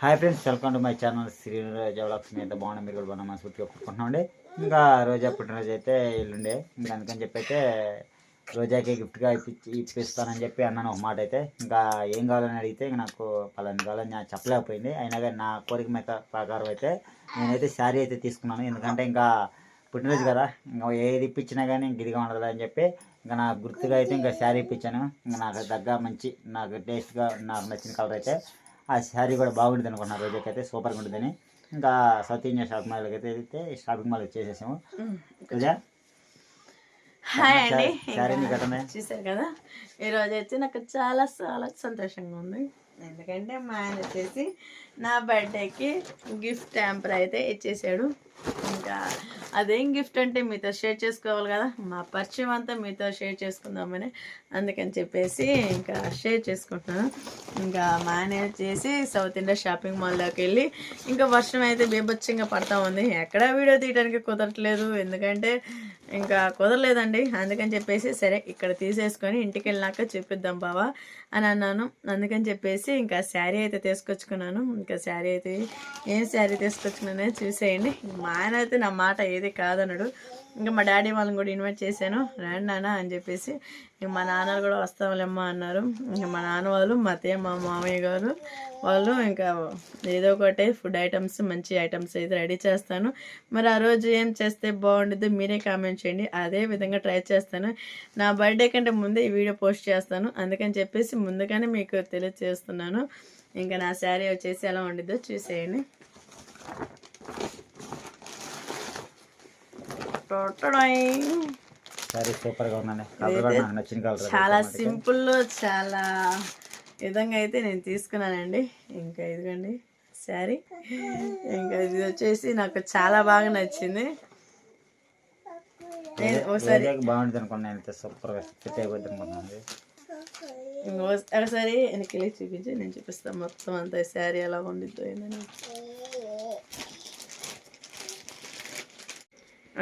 Hi friends welcome to my channel Shri జవలక్స్ మీద బాగున్నా మీరు కూడా బాగున్నా మనస్ఫూర్తిగా ఒప్పుకుంటున్నాండి ఇంకా రోజా పుట్టినరోజు అయితే ఇల్లుండే. ఇంకా అందుకని చెప్పి అయితే రోజాకి గిఫ్ట్గా ఇప్పించి ఇప్పిస్తానని చెప్పి అన్నాను ఒక మాట అయితే. ఇంకా ఏం కావాలని అడిగితే నాకు పలాని కావాలని చెప్పలేకపోయింది. అయినా కానీ నా కోరిక మీద ప్రకారం అయితే నేనైతే శారీ అయితే తీసుకున్నాను. ఎందుకంటే ఇంకా పుట్టినరోజు కదా ఇంకా ఏది ఇప్పించినా కానీ ఇంక ఇదిగా ఉండదు అని చెప్పి ఇంకా నాకు గుర్తుగా అయితే ఇంకా శారీ ఇప్పించాను. ఇంకా నాకు దగ్గర మంచి నాకు టేస్ట్గా నాకు నచ్చిన కలర్ అయితే ఆ శారీ కూడా బాగుంటుంది అనుకున్నాను రోజుకైతే సూపర్గా ఉంటుందని. ఇంకా సౌత్ ఇండియా షాపింగ్ మాల్కి అయితే అయితే షాపింగ్ మాల్ వచ్చేసేసాము హాయ్ అండి. ఎట్టుంది? చూసారు కదా? ఈరోజు అయితే నాకు చాలా చాలా సంతోషంగా ఉంది. ఎందుకంటే మా ఆయన వచ్చేసి నా బర్త్డేకి గిఫ్ట్ ట్యాంపర్ అయితే ఇచ్చేసాడు. ఇంకా అదేం గిఫ్ట్ అంటే మీతో షేర్ చేసుకోవాలి కదా. మా పరిచయం అంతా మీతో షేర్ చేసుకుందామని అందుకని చెప్పేసి ఇంకా షేర్ చేసుకుంటున్నాను. ఇంకా మా ఆయన వచ్చేసి సౌత్ ఇండియా షాపింగ్ మాల్లోకి వెళ్ళి ఇంకా వర్షం అయితే బీభత్సంగా పడతా ఉంది. ఎక్కడా వీడియో తీయడానికి కుదరట్లేదు. ఎందుకంటే ఇంకా కుదరలేదండి. అందుకని చెప్పేసి సరే ఇక్కడ తీసేసుకొని ఇంటికి వెళ్ళాక చూపిద్దాం బావా అని అన్నాను. అందుకని చెప్పేసి ఇంకా శారీ అయితే తీసుకొచ్చుకున్నాను. ఇంకా శారీ అయితే ఏం శారీ తీసుకొచ్చుకున్నానో చూసేయండి. మా ఆయన అయితే నా మాట ఏది కాదనడు. ఇంకా మా డాడీ వాళ్ళని కూడా ఇన్వైట్ చేశాను. రండి నాన్న అని చెప్పేసి ఇంక మా నాన్న కూడా వస్తాంలేమ్మా అన్నారు. ఇంకా మా నాన్న వాళ్ళు మా అత్తయ్య మా మామయ్య గారు వాళ్ళు ఇంకా ఏదో ఒకటి ఫుడ్ ఐటమ్స్ మంచి ఐటమ్స్ అయితే రెడీ చేస్తాను. మరి ఆ రోజు ఏం చేస్తే బాగుండదు మీరే కామెంట్ చేయండి. అదే విధంగా ట్రై చేస్తాను. నా బర్త్డే కంటే ముందే ఈ వీడియో పోస్ట్ చేస్తాను. అందుకని చెప్పేసి ముందుగానే మీకు తెలియజేస్తున్నాను ఇంకా నా శారీ వచ్చేసి ఎలా ఉండిద్దో చూసేయండి. ఉందండి. కలర్ నచ్చిన కలర్ చాలా సింపుల్ చాలా విధంగా అయితే నేను తీసుకున్నానండి. ఇంకా ఇదిగోండి శారీ. ఇంకా ఇది వచ్చేసి నాకు చాలా బాగా నచ్చింది. నేను ఒకసారి బాగుంటుంది అనుకున్నాను సూపర్గా ఫిట్ అయిపోద్ది అనుకున్నాను ఇంకో- ఒకసారి వెనక్కి చూపించి నేను చూపిస్తాను మొత్తం అంతా శారీ ఎలా ఉండిద్దో ఏందని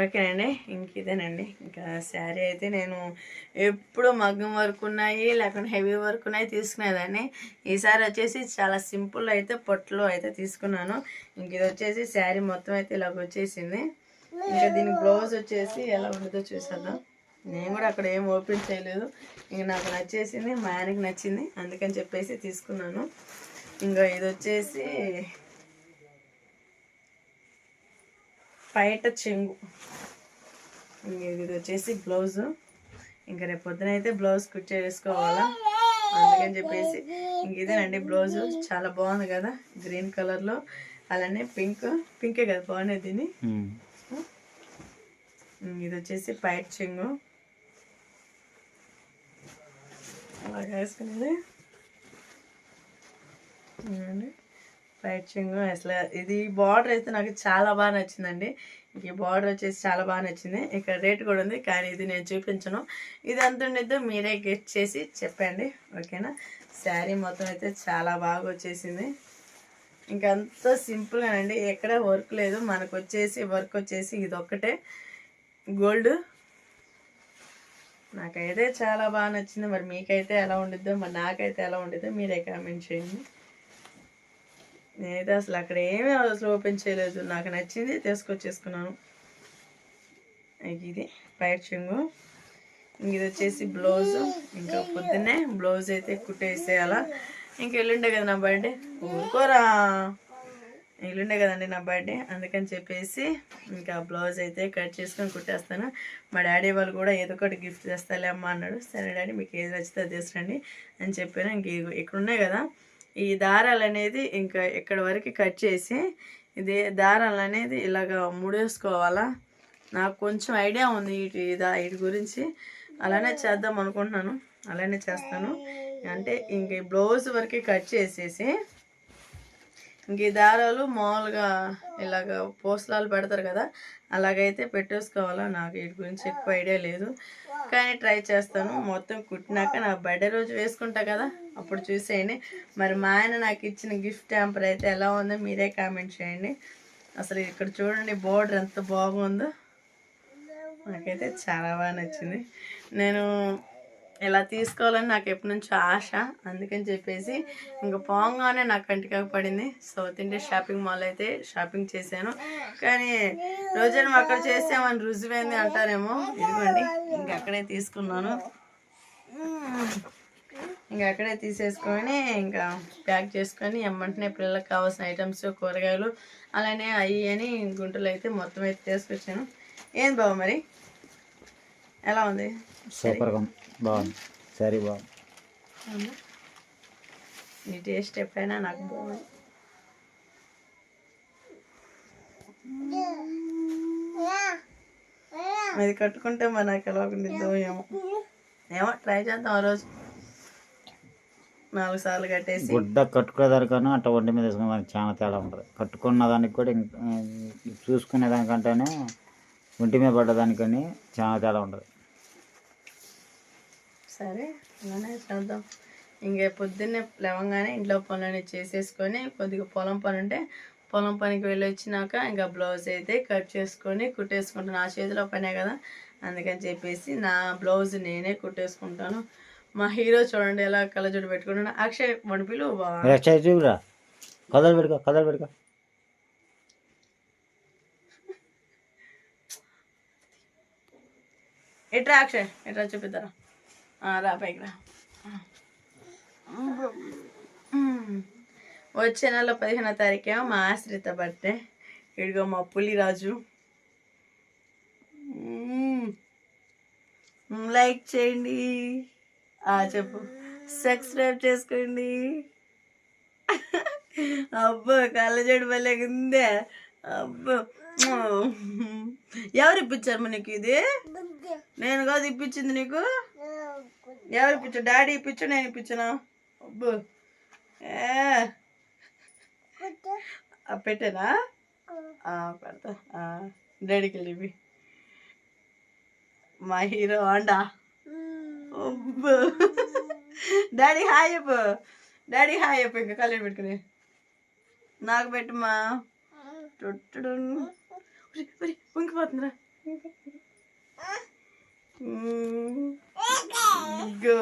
ఓకేనండి. ఇంక ఇదేనండి. ఇంకా శారీ అయితే నేను ఎప్పుడు మగ్గం వర్క్ ఉన్నాయి లేకుంటే హెవీ వర్క్ ఉన్నాయి తీసుకునేదాన్ని. ఈసారి వచ్చేసి చాలా సింపుల్ అయితే పొట్లు అయితే తీసుకున్నాను. ఇంక ఇది వచ్చేసి శారీ మొత్తం అయితే ఇలాగ వచ్చేసింది. ఇంకా దీని బ్లౌజ్ వచ్చేసి ఎలా ఉండదో చూసేద్దాం. నేను కూడా అక్కడ ఏం ఓపెన్ చేయలేదు. ఇంక నాకు నచ్చేసింది మా ఆయనకి నచ్చింది. అందుకని చెప్పేసి తీసుకున్నాను. ఇంకా ఇది వచ్చేసి పైట చెంగు. ఇది వచ్చేసి బ్లౌజ్. ఇంకా రేపు పొద్దున అయితే బ్లౌజ్ కుట్ చేసుకోవాలా అందుకని చెప్పేసి ఇంక ఇదేనండి బ్లౌజ్. చాలా బాగుంది కదా గ్రీన్ కలర్లో. అలానే పింక్ పింకే కదా దీన్ని ఇంక ఇది వచ్చేసి పైట్ చెంగు. అలాగ వేసుకునేది. ఇదిగోండి. అసలు ఇది బార్డర్ అయితే నాకు చాలా బాగా నచ్చిందండి. ఈ బార్డర్ వచ్చేసి చాలా బాగా నచ్చింది. ఇక్కడ రేట్ కూడా ఉంది కానీ ఇది నేను చూపించను. ఇది ఎంత ఉండిద్దో మీరే గెట్ చేసి చెప్పండి ఓకేనా? శారీ మొత్తం అయితే చాలా బాగా వచ్చేసింది. ఇంకంత సింపుల్గా అండి ఎక్కడ వర్క్ లేదు. మనకు వచ్చేసి వర్క్ వచ్చేసి ఇది ఒక్కటే గోల్డ్. నాకైతే చాలా బాగా నచ్చింది. మరి మీకైతే ఎలా ఉండిద్దో మరి నాకైతే ఎలా ఉండిద్దో మీరే కామెంట్ చేయండి. నేనైతే అసలు అక్కడ ఏమీ అసలు ఓపెన్ చేయలేదు. నాకు నచ్చింది. తీసుకొచ్చేసుకున్నాను. ఇది పైట్ ఇంక ఇది వచ్చేసి బ్లౌజ్. ఇంకా పొద్దున్నే బ్లౌజ్ అయితే కుట్టేసేయాలా. ఇంక ఎల్లుండే కదా నా బర్త్డే. ఊరుకోరా. ఎల్లుండే కదండి నా బర్త్డే. అందుకని చెప్పేసి ఇంకా బ్లౌజ్ అయితే కట్ చేసుకొని కుట్టేస్తాను. మా డాడీ వాళ్ళు కూడా ఏదో ఒకటి గిఫ్ట్ చేస్తాలే అమ్మ అన్నాడు. సరే డాడీ మీకు ఏది నచ్చితే తీసుకురండి అని చెప్పాను. ఇంక ఇక్కడున్నాయి ఇక్కడ ఉన్నాయి కదా. ఈ దారాలు అనేది ఇంకా ఇక్కడ వరకు కట్ చేసి ఇది దారాలు అనేది ఇలాగ ముడేసుకోవాలా? నాకు కొంచెం ఐడియా ఉంది వీటి దా వీటి గురించి. అలానే చేద్దాం అనుకుంటున్నాను. అలానే చేస్తాను. అంటే ఇంక ఈ బ్లౌజ్ వరకు కట్ చేసేసి ఇంక ఈ దారాలు మామూలుగా ఇలాగ పోస్లాలు పెడతారు కదా అలాగైతే పెట్టేసుకోవాలా? నాకు వీటి గురించి ఎక్కువ ఐడియా లేదు. కానీ ట్రై చేస్తాను. మొత్తం కుట్టినాక నా బర్త్డే రోజు వేసుకుంటా కదా అప్పుడు చూసేయండి. మరి మా ఆయన నాకు ఇచ్చిన గిఫ్ట్ ట్యాంపర్ అయితే ఎలా ఉందో మీరే కామెంట్ చేయండి. అసలు ఇక్కడ చూడండి బోర్డర్ ఎంత బాగుందో. నాకైతే చాలా బాగా నచ్చింది. నేను ఇలా తీసుకోవాలని నాకు ఎప్పటి నుంచో ఆశ. అందుకని చెప్పేసి ఇంకా పోంగానే నాకు కంటికి పడింది. సౌత్ ఇండియా షాపింగ్ మాల్ అయితే షాపింగ్ చేశాను. కానీ రోజున అక్కడ చేసామని రుజువైంది అంటారేమో. ఇదిగోండి ఇంక అక్కడే తీసుకున్నాను. ఇంకా అక్కడే తీసేసుకొని ఇంకా ప్యాక్ చేసుకొని ఎమ్మంటనే పిల్లలకు కావాల్సిన ఐటమ్స్ కూరగాయలు అలానే అవి అని గుంటలు అయితే మొత్తం అయితే తీసుకొచ్చాను. ఏంది బాబు మరి? ఎలా ఉంది? సూపర్గా బాగుంది. సరే బాగుంది? నీ టేస్ట్ ఎప్పుడైనా నాకు బాగుంది. అది కట్టుకుంటే మరి నాకు ఎలా ఉండిద్దో ఏమో. ఏమో ట్రై చేద్దాం ఆ రోజు. నాలుగు సార్లు కట్టేసి. గుడ్డ కట్టుకునేదానికన్నా అట్ట ఒంటి మీద వేసుకునే దానికి చాలా తేడా ఉంటుంది. కట్టుకున్న దానికి కూడా చూసుకునే దానికంటేనే ఒంటి మీద పడ్డదానికని చాలా తేడా ఉంటుంది. సరే అలానే చేద్దాం. ఇంక పొద్దున్నే లేవగానే ఇంట్లో పనులన్నీ చేసేసుకొని కొద్దిగా పొలం పని ఉంటే పొలం పనికి వెళ్ళి వచ్చినాక ఇంకా బ్లౌజ్ అయితే కట్ చేసుకొని కుట్టేసుకుంటాను. నా చేతిలో పనే కదా అందుకని చెప్పేసి నా బ్లౌజ్ నేనే కుట్టేసుకుంటాను. మా హీరో చూడండి ఎలా కళ్ళజోడు పెట్టుకుంటాను అక్షయ్ వణిపిలు పెట్టుకో పెట్టుకో ఎట్రా అక్షయ్? ఎట్రా చూపిద్దారా రా పైకి రా మ్మ్. వచ్చే నెల పదిహేనో తారీఖేమో మా ఆశ్రిత బర్త్డే ఇడిగో మా పులిరాజు. లైక్ చేయండి. ఆ, చెప్పు. సబ్స్క్రైబ్ చేసుకోండి. అబ్బో కళ్ళజోడు భలే ఉందే అబ్బో. ఎవరు ఇప్పించారు మనకి ఇది? నేను కాదు ఇప్పించింది నీకు? ఎవరు ఇప్పించు డాడీ ఇప్పించు నేను ఇప్పించనా అబ్బో. ఏ. ఆ, పెట్టానా? పెడతా. డాడీకి వెళ్ళి మా హీరో అండా డాడీ హాయ్ చెప్పు. డాడీ హాయ్ చెప్పు ఇంకా కళ్ళు పెట్టుకుని. నాకు పెట్టుమా టుట్టుడు ఉంకిపోతుందిరా ఇదిగో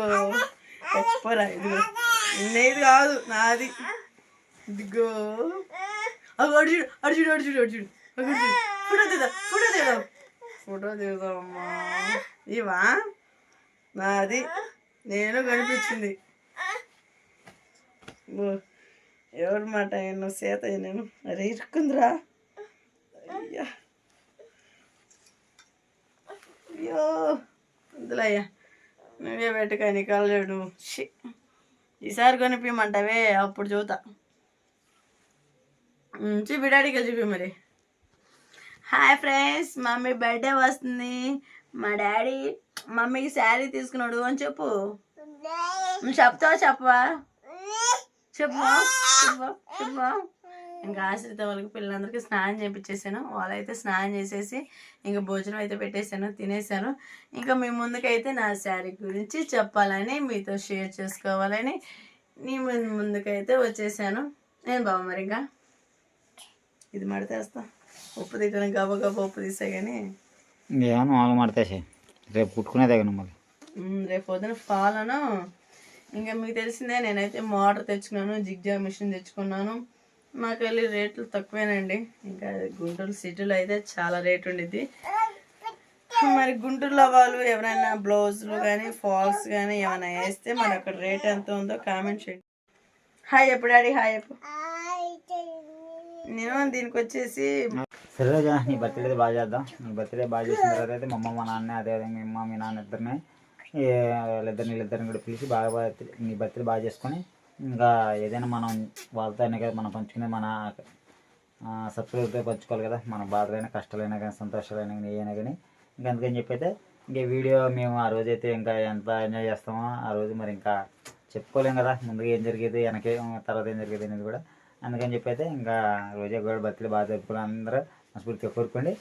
చెప్పరా ఇదిగో. నేది కాదు నాది. ఇదిగో. అగో అడుచుడు అడుచుడు అడుచుడు అడుచుడు ఫోటో తీద్దాం ఫోటో తీద్దాం. ఫోటో తీద్దామమ్మా. ఇవా? నాది. నేను కనిపించింది. ఎవరి మాట ఎన్నో సీత నేను అరే ఇరుక్కుందిరా. అయ్యా. అయ్యో వద్దులయ్యా. నువ్వే పెట్టుకొని నీ ఈసారి కొనిపించమంటావే అప్పుడు చూతా. చూపి డాడీకి వెళ్ళి చూపి మరి. హాయ్ ఫ్రెండ్స్ మమ్మీ బర్త్డే వస్తుంది. మా డాడీ మమ్మీకి శారీ తీసుకున్నాడు అని చెప్పు. చెప్తావా చెప్పవా? చెప్పు చెప్పు చెప్పు. ఇంకా ఆశ్రిత వాళ్ళకి పిల్లలందరికీ స్నానం చేయించేసాను వాళ్ళైతే స్నానం చేసేసి ఇంకా భోజనం అయితే పెట్టేశాను తినేసాను ఇంకా మీ ముందుకైతే నా శారీ గురించి చెప్పాలని మీతో షేర్ చేసుకోవాలని నీ ముందు ముందుకైతే వచ్చేసాను. నేను బావ మరి ఇంకా? ఇది మడతేస్తా ఉప్పు దిగ్గర గబ గబ ఉప్పు తీసా కానీ మామూలు మడతేసి. రేపు కుట్టుకునేదే కదా మళ్ళీ. రేపు పొద్దున పాలను ఇంకా మీకు తెలిసిందే నేనైతే మోటార్ తెచ్చుకున్నాను జిగ్జా మిషన్ తెచ్చుకున్నాను. మాకు వెళ్ళి రేట్లు తక్కువేనండి. ఇంకా గుంటూరు సిటీలో అయితే చాలా రేట్ ఉండిద్ది. మరి గుంటూరులో వాళ్ళు ఎవరైనా బ్లౌజులు కానీ ఫాల్స్ కానీ ఏమైనా వేస్తే మరి అక్కడ రేట్ ఎంత ఉందో కామెంట్ చేయండి. హాయ్ ఎప్పుడు డాడీ హాయ్ చెప్పు. నేను దీనికి వచ్చేసి సరే నీ బర్త్డే బాగా చేద్దాం. నీ బర్త్డే బాగా చేసిన తర్వాత అయితే మా అమ్మ మా నాన్న అదేవిధంగా మీ అమ్మ మీ నాన్న ఇద్దరిని వీళ్ళిద్దరిని వీళ్ళిద్దరిని కూడా పిలిచి బాగా నీ బర్త్డే బాగా చేసుకొని ఇంకా ఏదైనా మనం వాళ్ళతో అయినా కదా మనం పంచుకునే మన సబ్స్క్రైబ్తో పంచుకోవాలి కదా. మన బాధలైనా కష్టాలైనా కానీ సంతోషాలైనా కానీ ఏమైనా కానీ. ఇంకా అందుకని చెప్పి అయితే ఇంకా వీడియో మేము ఆ రోజైతే ఇంకా ఎంత ఎంజాయ్ చేస్తామో ఆ రోజు మరి ఇంకా చెప్పుకోలేం కదా. ముందుగా ఏం జరిగేది వెనకే తర్వాత ఏం జరిగేది అనేది కూడా. అందుకని చెప్పి అయితే ఇంకా రోజా కూడా బర్త్డే బాగా జరుపుకుని అందరూ మనస్ఫూర్తిగా కోరుకోండి.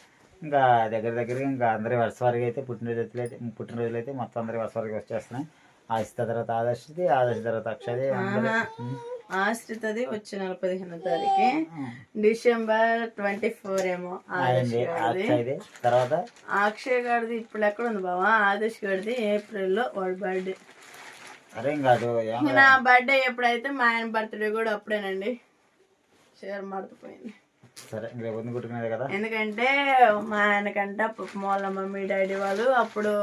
ఇంకా దగ్గర దగ్గరగా ఇంకా అందరి వర్షవారిగా అయితే పుట్టినరోజు అయితే పుట్టినరోజులు అయితే మొత్తం అందరి వర్షవారిగా వచ్చేస్తున్నాయి. ఆశిత తర్వాత ఆదర్శది ఆదర్శ తర్వాత అక్షది. ఆశ్రితది వచ్చే నెల పదిహేనో తారీఖు. డిసెంబర్ ట్వంటీ ఫోర్ ఏమో తర్వాత? అక్షయ్ గారిది ఇప్పుడు ఎక్కడ ఉంది బావా? ఆదేశ్ గారిది ఏప్రిల్లో వాడి బర్త్డే. అది ఏం నా బర్త్డే ఎప్పుడైతే మా ఆయన బర్త్డే కూడా అప్పుడేనండి. షేర్ మర్చిపోయింది సరే రేపు పొద్దున కుట్టుకునేది కదా. ఎందుకంటే మా ఆయనకంట వాళ్ళ మమ్మీ డాడీ వాళ్ళు అప్పుడు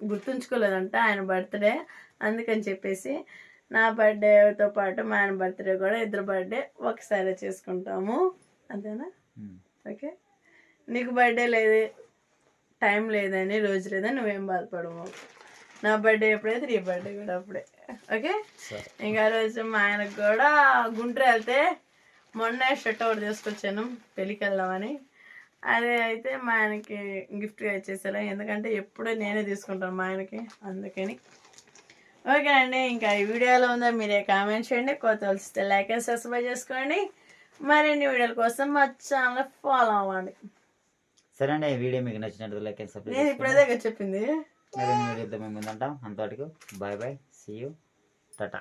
గుర్తుంచుకోలేదంట ఆయన బర్త్డే అందుకని చెప్పేసి నా బర్త్డేతో పాటు మా ఆయన బర్త్డే కూడా ఇద్దరు బర్త్డే ఒకసారి చేసుకుంటాము. అంతేనా. ఓకే. నీకు బర్త్డే లేదు టైం లేదని రోజు లేదని నువ్వేం బాధపడము నా బర్త్డే ఎప్పుడైతే నీ బర్త్డే కూడా అప్పుడే. ఓకే? ఇంకా ఆ రోజు మా ఆయనకు కూడా గుంటూరు వెళ్తే మొన్న షర్ట్ ఒకటి తీసుకొచ్చాను పెళ్ళికి వెళ్దామని. అదే అయితే మా ఆయనకి గిఫ్ట్గా ఇచ్చేసాను ఎందుకంటే ఎప్పుడూ నేనే తీసుకుంటాను మా ఆయనకి. అందుకని. ఓకే అండి ఇంకా ఈ వీడియో ఎలా ఉందో మీరే కామెంట్ చేయండి. కొత్త వస్తే లైక్ అండ్ సబ్స్క్రైబ్ చేసుకోండి. మరిన్ని వీడియోల కోసం మా ఛానల్ ఫాలో అవ్వండి. సరే అండి ఈ వీడియో మీకు నచ్చినట్టు లైక్ అండ్ సబ్స్క్రైబ్ నేను ఇప్పుడేదే చెప్పింది. మరిన్ని వీడియోతో మేము ముందుంటాం. అంతవరకు bye bye see you tata.